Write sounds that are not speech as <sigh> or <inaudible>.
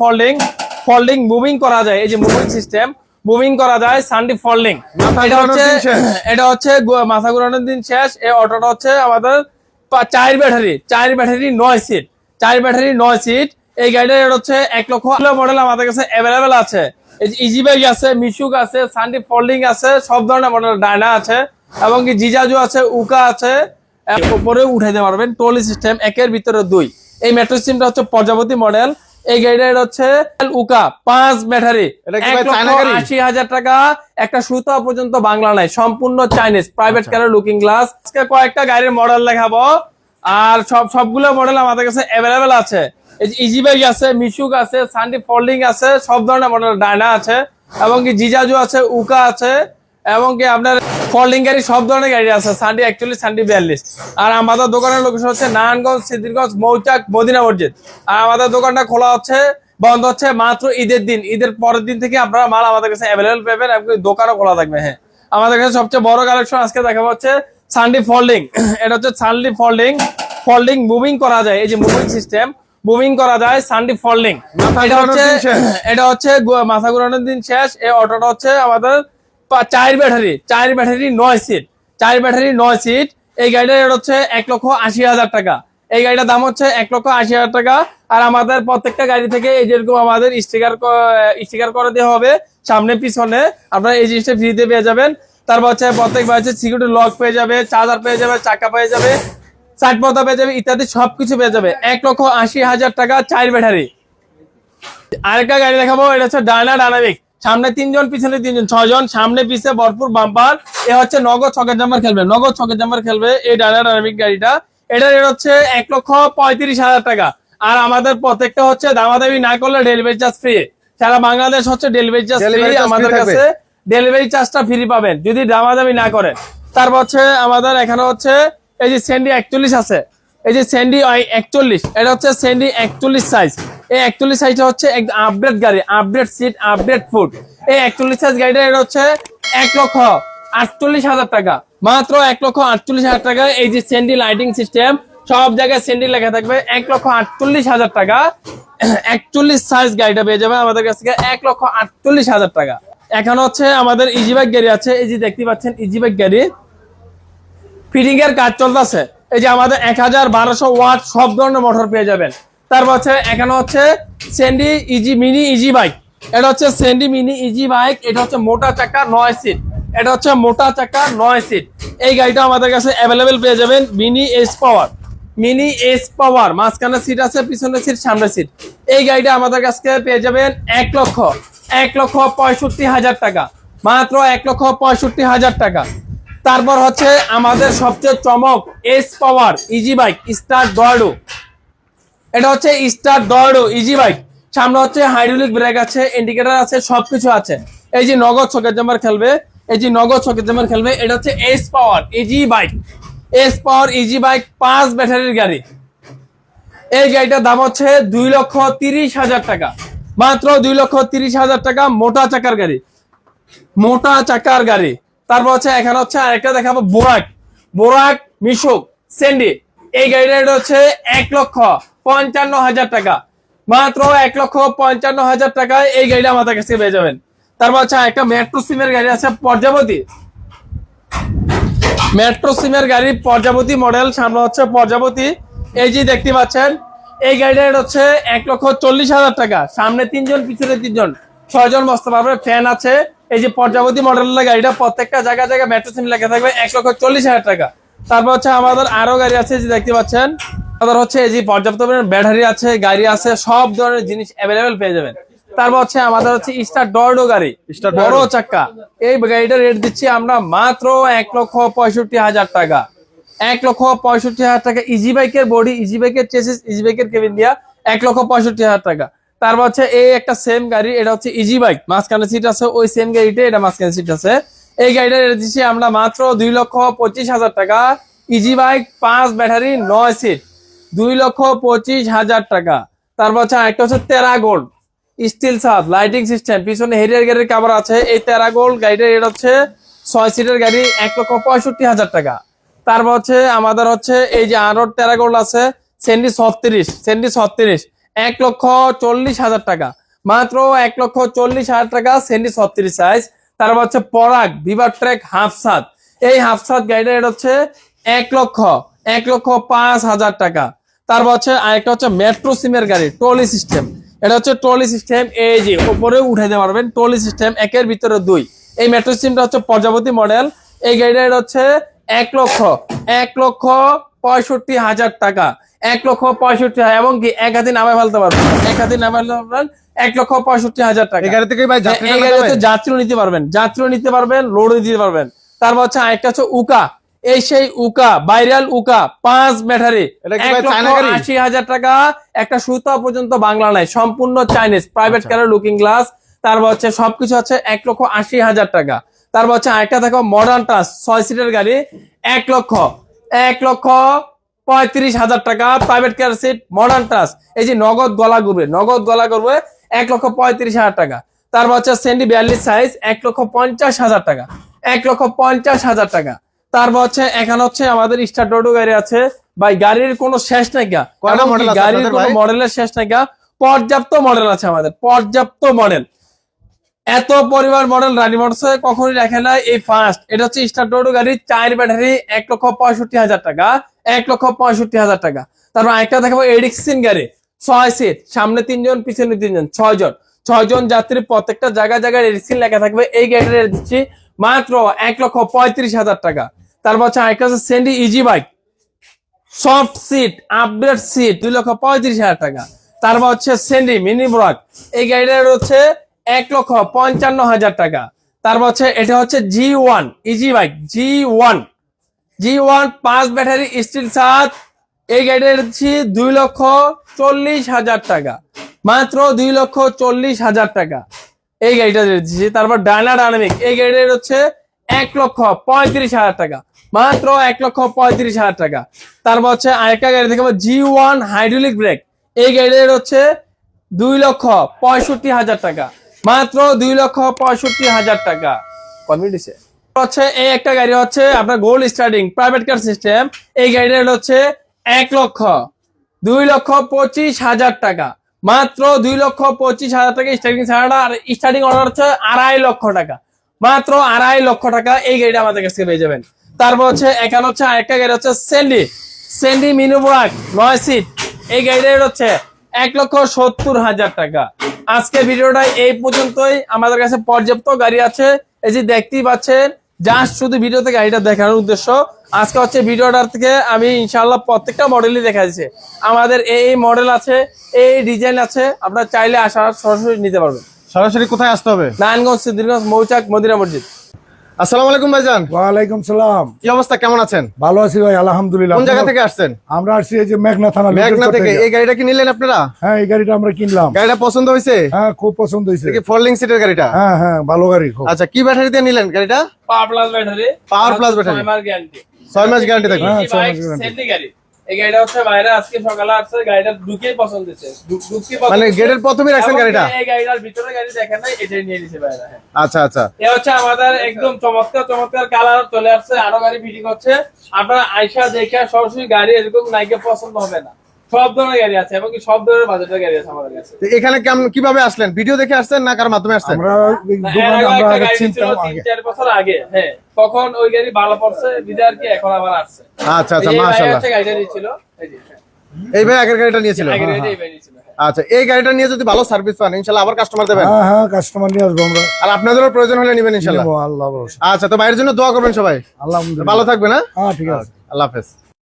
Folding folding moving করা যায় এই যে মুভিং সিস্টেম মুভিং করা যায় সানডি ফোল্ডিং এটা হচ্ছে এটা হচ্ছে মাথা ঘোরানোর দিন শেষ। এই অটোটা হচ্ছে আমাদের চার ব্যাটারি চার ব্যাটারি নয় সিট চার ব্যাটারি নয় সিট এই গাড়িটার এটা হচ্ছে এক লক্ষ মডেল আমাদের কাছে অ্যাভেলেবেল আছে। এই যে ইজি বাইক আছে মিশুক আছে সানডি ফোল্ডিং আছে সব ধরনের মডেল ডায়না আছে এবং কি জিজাজু আছে উকা আছে। উপরে উঠাইতে পারবেন টলি সিস্টেম একের ভিতরে দুই। এই মেট্রো সিস্টেমটা হচ্ছে প্রজাপতি মডেল এই গাড়িটা হচ্ছে উকা পাঁচ ব্যাটারি? আশি হাজার টাকা। একটা সুতা পর্যন্ত বাংলা নাই সম্পূর্ণ চাইনিজ প্রাইভেট কারের লুকিং গ্লাস আজকে কয়েকটা গাড়ির মডেল দেখাবো। আর সব সবগুলো মডেল আমাদের কাছে অ্যাভেলেবেল আছে। ইজি বাইক আছে মিশুক আছে সানডি ফোল্ডিং আছে সব ধরনের মডেল ডায়না আছে। এবং কি জিজাজু আছে উকা আছে। এবং কি আপনার ফোল্ডিং গাড়ি সব ধরনের গাড়ি আছে সানডি একচল্লিশ সানডি বিয়াল্লিশ। আর আমাদের দোকানের লোকেশন হচ্ছে নারায়ণগঞ্জ সিদ্ধিরগঞ্জ মৌচাক মদিনা মসজিদ। আর আমাদের দোকানটা খোলা হচ্ছে বন্ধ হচ্ছে মাত্র ঈদের দিন। ঈদের পরের দিন থেকে আপনারা মাল আমাদের কাছে অ্যাভেলেবেল পাবেন এবং দোকানও খোলা থাকবে হ্যাঁ। আমাদের কাছে সবচেয়ে বড় কালেকশন আজকে দেখাবো হচ্ছে সানডি ফোল্ডিং <clears throat> এটা হচ্ছে সানডি ফোল্ডিং ফোল্ডিং মুভিং করা যায় এই যে মুভিং সিস্টেম মুভিং করা যায় সানডি ফোল্ডিং এটা হচ্ছে এটা হচ্ছে মাথা ঘুরানোর দিন শেষ। এই অটোটা হচ্ছে আমাদের চার ব্যাটারি চার ব্যাটারি নয় সিট চার ব্যাটারি নয় সিট এই গাড়িটার রেট হচ্ছে এক লক্ষ আশি হাজার টাকা। এই গাড়িটার দাম হচ্ছে এক লক্ষ আশি হাজার টাকা। আর আমাদের প্রত্যেকটা গাড়ি থেকে এই যেরকম আমাদের স্টিকার স্টিকার করে দেওয়া হবে, সামনে পিছনে আপনারা এই জিনিসটা ফ্রিতে পেয়ে যাবেন। তারপর হচ্ছে প্রত্যেক হচ্ছে সিকিউরিটি লক পেয়ে যাবে চার্জার পেয়ে যাবে, চাকা পেয়ে যাবে সাইড পর্দা পেয়ে যাবে, ইত্যাদি সবকিছু পেয়ে যাবে। এক লক্ষ আশি হাজার টাকা চার ব্যাটারি। আরেকটা গাড়ি দেখাবো, এটা হচ্ছে ডায়না ডায়নামিক সামনে তিনজন পিছনে তিনজন ছয়জন সামনে পিছে ভরপুর বাম্পার। এ হচ্ছে নগদ ছকের জাম্বার খেলবে। নগদ ছকের জাম্বার খেলবে এই ডায়না ডায়নামিক গাড়িটা। এটা রেট হচ্ছে এক লক্ষ পঁয়ত্রিশ হাজার টাকা। আর আমাদের প্রত্যেকটা হচ্ছে দামাদামি না করলে ডেলিভারি চার্জ ফ্রি সারা বাংলাদেশ হচ্ছে ডেলিভারি চার্জ ফ্রি আমাদের। কাছে ডেলিভারি চার্জটা ফ্রি পাবেন। যদি দামাদামি না করেন। তারপর হচ্ছে আমাদের এখানে হচ্ছে এই যে স্যান্ডি একচল্লিশ আছে। এই যে স্যান্ডি একচল্লিশ, এটা হচ্ছে স্যান্ডি একচল্লিশ সাইজ এই একচল্লিশ সাইজটা হচ্ছে একদম আপডেট গাড়ি আপডেট সিট আপডেট ফুড এই একচল্লিশ সাইজ গাড়িটা এটা হচ্ছে এক লক্ষ আটচল্লিশ হাজার টাকা। মাত্র এক লক্ষ আটচল্লিশ হাজার টাকা। এই যে স্যান্ডি লাইটিং সিস্টেম সব জায়গায় স্যান্ডি লেখা থাকবে এক লক্ষ আটচল্লিশ হাজার টাকা। একচল্লিশ সাইজ গাড়িটা পেয়ে যাবে আমাদের কাছ থেকে এক লক্ষ আটচল্লিশ হাজার টাকা। এখন হচ্ছে আমাদের ইজি বাইক গাড়ি আছে। এই যে দেখতে পাচ্ছেন ইজি বাইক গাড়ি। ফিটিং এর কাজ চলতেছে। এই যে আমাদের এক হাজার বারোশো ওয়াট সব ধরনের মোটর পেয়ে যাবেন। তারপর হচ্ছে, এখানে হচ্ছে সেন্ডি ইজি মিনি ইজি বাইক এটা হচ্ছে সেন্ডি মিনি ইজি বাইক এটা হচ্ছে মোটা চাকা, নয় সিট এটা হচ্ছে মোটা চাকা, নয় সিট এই গাড়িটা আমাদের কাছে অ্যাভেলেবেল পেয়ে যাবেন mini S power mini S power মাঝখানে সিট আছে, পিছনে সিট সামনে সিট এই গাড়িটা আমাদের কাছে পেয়ে যাবেন এক লক্ষ। এক লক্ষ পঁয়ষট্টি হাজার টাকা। মাত্র এক লক্ষ পঁয়ষট্টি হাজার টাকা। তারপর হচ্ছে আমাদের সবচেয়ে চমক S power easy bike star ডয়াডো এটা হচ্ছে স্টার ডয়াডো ইজি বাইক সামনে হচ্ছে হাইড্রোলিক ব্রেক আছে ইন্ডিকেটার আছে, সবকিছু আছে। এই যে নগদ ছকের জামার খেলবে, এই যে নগদ ছকের জামার খেলবে, এটা হচ্ছে S power easy bike S power easy bike পাঁচ ব্যাটারির গাড়ি। এই গাড়িটার দাম হচ্ছে দুই লক্ষ তিরিশ হাজার টাকা। মাত্র দুই লক্ষ তিরিশ হাজার টাকা মোটা চাকার গাড়ি। মোটা চাকার গাড়ি। তারপর হচ্ছে এখানে হচ্ছে আরেকটা দেখাবো বোরাক। বোরাক, মিশুক, সেন্ডি। এই গাড়িটা এটা হচ্ছে এক লক্ষ পঞ্চান্ন হাজার টাকা। মাত্র এক লক্ষ পঞ্চান্ন হাজার টাকায় এই গাড়িটা আমাদের কাছে পেয়ে যাবেন। তারপর হচ্ছে একটা মেট্রো সিমের গাড়ি আছে পর্যাবতী। মেট্রো সিমের গাড়ি পর্যাবতী মডেল, সামনে হচ্ছে পর্যাবতী। এই যে দেখতে পাচ্ছেন, এই গাড়িটা এটা হচ্ছে এক লক্ষ চল্লিশ হাজার টাকা। সামনে তিনজন, পিছনে তিনজন, ছয়জন বসতে পারবে ফ্যান আছে। এই যে পর্যাবতী মডেলের গাড়িটা প্রত্যেকটা জায়গায় জায়গায় মেট্রো সিম লেখা থাকবে এক লক্ষ চল্লিশ হাজার টাকা। তারপর হচ্ছে আমাদের আরও গাড়ি আছে যে দেখতে পাচ্ছেন। আমাদের হচ্ছে এই যে পর্যাপ্ত পরিমাণ ব্যাটারি আছে গাড়ি আছে সব ধরনের জিনিস অ্যাভেলেবেল পেয়ে যাবেন। তারপর হচ্ছে আমাদের হচ্ছে স্টার ডর্ডো গাড়ি বড় চাক্কা। এই গাড়িটা রেট দিচ্ছি আমরা মাত্র এক লক্ষ পঁয়ষট্টি হাজার টাকা। এক লক্ষ পঁয়ষট্টি হাজার টাকা। ইজি বাইকের বডি ইজি বাইকের চেসিস ইজি বাইকের কেবিন দিয়া এক লক্ষ পঁয়ষট্টি হাজার টাকা। তারপর হচ্ছে এই একটা সেম গাড়ি, এটা হচ্ছে ইজি বাইক মাঝখানে সিট আছে, ওই সেম গাড়িতে এটা মাঝখানে সিট আছে। এই গাড়িটা দিচ্ছি আমরা মাত্র দুই লক্ষ পঁচিশ হাজার টাকা। ইজি বাইক পাঁচ ব্যাটারি, নয় সিট দুই লক্ষ পঁচিশ হাজার টাকা। তারপর হচ্ছে একটা হচ্ছে তেরা গোল্ড স্টিল সাত লাইটিং সিস্টেম পিছনে হেরিয়ার গাড়ির কাভার আছে। এই তেরা গোল্ড গাড়িটার রেট হচ্ছে ছয় সিটের গাড়ি, এক লক্ষ পঁয়ষট্টি হাজার টাকা। তারপর হচ্ছে আমাদের হচ্ছে এই যে আরও তেরা আছে সেন্ডি ছত্রিশ সেন্ডি ছত্রিশ। এক লক্ষ চল্লিশ হাজার টাকা। মাত্র এক লক্ষ চল্লিশ হাজার টাকা, সেন্ডি ছত্রিশ সাইজ তারপর হচ্ছে পরাগ বিভার ট্রেক হাফ সাত এই হাফ সাত গাড়িটা এটা হচ্ছে এক লক্ষ এক লক্ষ পাঁচ হাজার টাকা। তারপর হচ্ছে, আরেকটা হচ্ছে মেট্রো সিমের গাড়ি, ট্রলি সিস্টেম। এটা হচ্ছে ট্রলি সিস্টেম এই যে উপরে উঠাইতে পারবেন, ট্রলি সিস্টেম একের ভিতরে দুই। এই মেট্রো সিস্টেমটা হচ্ছে প্রজাপতি মডেল এই গাড়িটা এটা হচ্ছে এক লক্ষ এক লক্ষ পঁয়ষট্টি হাজার টাকা। এক লক্ষ পঁয়ষট্টি হাজার এবং কি এক হাতে নামায় ফেলতে পারবেন। এক হাতে নামায় ফেলতে পারবেন এক লক্ষ পঁয়ষট্টি হাজার টাকা। থেকে ভাই যাত্রী নিতে পারবেন যাত্রী নিতে পারবেন লোডও দিতে পারবেন। তারপর হচ্ছে আরেকটা হচ্ছে উকা। এই সেই উকা ভাইরাল উকা পাঁচ ব্যাটারি? আশি হাজার টাকা। একটা সুতা পর্যন্ত বাংলা নাই সম্পূর্ণ Chinese private. Colour looking glass তারপর হচ্ছে সবকিছু হচ্ছে এক লক্ষ আশি হাজার টাকা। তারপর হচ্ছে আরেকটা দেখো মডার্ন টাস ছয় সিটের গাড়ি এক লক্ষ এক লক্ষ পঁয়ত্রিশ হাজার টাকা প্রাইভেট কেয়ার সিট মডার্ন টাস এই যে নগদ গলা করবে নগদ গলা করবে এক লক্ষ পঁয়ত্রিশ হাজার টাকা। তারপর হচ্ছে সেন্ডি বিয়াল্লিশ সাইজ এক লক্ষ পঞ্চাশ হাজার টাকা। এক লক্ষ পঞ্চাশ হাজার টাকা। তারপর হচ্ছে এখানে হচ্ছে আমাদের স্টার টোটো গাড়ি আছে। ভাই গাড়ির কোনো শেষ নাই গা। গাড়ির কোনো? মডেলের শেষ নাই গা। পর্যাপ্ত মডেল আছে আমাদের পর্যাপ্ত মডেল এত পরিবার মডেল রানি মোটরসে কখনোই রাখে না এই ফার্স্ট এটা হচ্ছে স্টার টোটো গাড়ি চার ব্যাটারি এক লক্ষ পঁয়ষট্টি হাজার টাকা। এক লক্ষ পঁয়ষট্টি হাজার টাকা। তারপর একটা দেখাবো এডিক্সিন গাড়ি। ছয় সিট সামনে তিনজন, পিছনে তিনজন ছয় জন ছয় জন যাত্রী প্রত্যেকটা জায়গায় জায়গায় এডিক্সিন লেখা থাকবে। এই গাড়িটা দিচ্ছি মাত্র এক লক্ষ পঁয়ত্রিশ হাজার টাকা। তারপর হচ্ছে আরেকটা হচ্ছে সেন্ডি easy bike soft seat update seat দুই লক্ষ পঁয়ত্রিশ হাজার টাকা। তারপর হচ্ছে সেন্ডি মিনি ব্রক এই গাড়িটার হচ্ছে এক লক্ষ পঞ্চান্ন হাজার টাকা। তারপর হচ্ছে এটা হচ্ছে G one easy bike G one G one পাঁচ ব্যাটারি স্টিল সাত এই গাড়িটার হচ্ছে দুই লক্ষ চল্লিশ হাজার টাকা। মাত্র দুই লক্ষ চল্লিশ হাজার টাকা। এই গাড়িটা দিচ্ছি তারপর ডায়না ডায়নামিক এই গাড়িটার হচ্ছে এক লক্ষ পঁয়ত্রিশ হাজার টাকা। মাত্র এক লক্ষ পঁয়ত্রিশ হাজার টাকা। তারপর হচ্ছে আরেকটা গাড়ি দেখাবো জি ওয়ান হাইড্রোলিক ব্রেক এই গাড়িটার হচ্ছে দুই লক্ষ পঁয়ষট্টি হাজার টাকা। মাত্র দুই লক্ষ পঁয়ষট্টি হাজার টাকা। কনমিট দিছে হচ্ছে এই একটা গাড়ি হচ্ছে আপনার gold starting private car system এই গাড়িটার হচ্ছে এক লক্ষ, দুই লক্ষ পঁচিশ হাজার টাকা। মাত্র দুই লক্ষ পঁচিশ হাজার টাকা স্টার্টিং ছাড়াটা, আর স্টার্টিং অর্ডার হচ্ছে আড়াই লক্ষ টাকা। মাত্র আড়াই লক্ষ টাকা এই গাড়িটা আমাদের কাছে পেয়ে যাবেন। তারপর হচ্ছে এখানে হচ্ছে আরেকটা গাড়ি হচ্ছে সেন্ডি সেন্ডি মিনুবরাক নয় সিট এই গাড়িটার হচ্ছে এক লক্ষ সত্তর হাজার টাকা। আজকে ভিডিওটা এই পর্যন্তই। আমাদের কাছে পর্যাপ্ত গাড়ি আছে। এই যে দেখতেই পাচ্ছেন জাস্ট শুধু ভিডিও থেকে গাড়িটা দেখার উদ্দেশ্য। আজকে হচ্ছে ভিডিওটার থেকে আমি ইনশাল্লাহ প্রত্যেকটা মডেলই দেখা যাচ্ছে আমাদের এই মডেল আছে এই ডিজাইন আছে আপনারা চাইলে আসা সরাসরি নিতে পারবেন। সরাসরি কোথায় আসতে হবে? নারায়ণগঞ্জ সিদ্ধিরগঞ্জ মৌচাক মদিনা মসজিদ। আসসালামু আলাইকুম ভাইজান। ওয়ালাইকুম সালাম। কি অবস্থা? কেমন আছেন? ভালো আছি ভাই আলহামদুলিল্লাহ। কোন জায়গা থেকে আসছেন? আমরা আসছি এই যে মেঘনা থানা মেঘনা থেকে। এই গাড়িটা কি নিলেন আপনারা? হ্যাঁ এই গাড়িটা আমরা কিনলাম। গাড়িটা পছন্দ হয়েছে? হ্যাঁ খুব পছন্দ হয়েছে। কি ফোল্ডিং সিটের গাড়িটা? হ্যাঁ হ্যাঁ ভালো গাড়ি খুব। আচ্ছা কি ব্যাটারি দিয়ে নিলেন গাড়িটা? Power plus battery. গ্যারান্টি ছয় মাস গ্যারান্টি থাকবে। হ্যাঁ, মাস। গাড়ি এই গাড়িটা হচ্ছে বাইরে আজকে সকালে আসছে গাড়িটা ঢুকেই পছন্দ হয়েছে। ঢুক- ঢুকেই পছন্দ মানে গেটের প্রথমেই রাখছেন গাড়িটা? এই গাড়িটার ভিতরে গাড়ি দেখেন এটাই নিয়ে নিছে বাইরে হ্যাঁ। আচ্ছা আচ্ছা। এ হচ্ছে আমাদের একদম চমৎকার চমৎকার কালার চলে আসছে আরও গাড়ি হচ্ছে। আপনার আইসা দেখে সরাসরি গাড়ি এরকম নাইকে পছন্দ হবে না। সব ধরনের গাড়ি আছে এবং কি সব ধরনের বাজেটের গাড়ি আছে আমাদের কাছে। এখানে কেমন- কীভাবে আসলেন? ভিডিও দেখে আসছেন না কার মাধ্যমে আসছেন? আমরা তিন চার বছর আগে হ্যাঁ। তখন ওই গাড়ি ভালো পড়ছে আর কি এখন আবার আসছে। আচ্ছা আচ্ছা মাশাআল্লাহ। গাড়িটা নিয়েছিল। এই যে, হ্যাঁ। এই ভাই আগের গাড়িটা নিয়েছিল? আগের গাড়িটা এই ভাই নিয়েছিল, হ্যাঁ। আচ্ছা এই গাড়িটা নিয়ে যদি ভালো সার্ভিস পান ইনশাআল্লাহ আবার কাস্টমার দেবেন। হ্যাঁ হ্যাঁ কাস্টমার নিয়ে আসব আমরা। আর আপনাদেরও প্রয়োজন হলে নেবেন ইনশাআল্লাহ আল্লাহ আচ্ছা তো ভাইয়ের জন্য দোয়া করবেন সবাই। আলহামদুলিল্লাহ। ভালো থাকবে না হ্যাঁ ঠিক আছে। আল্লাহ হাফেজ।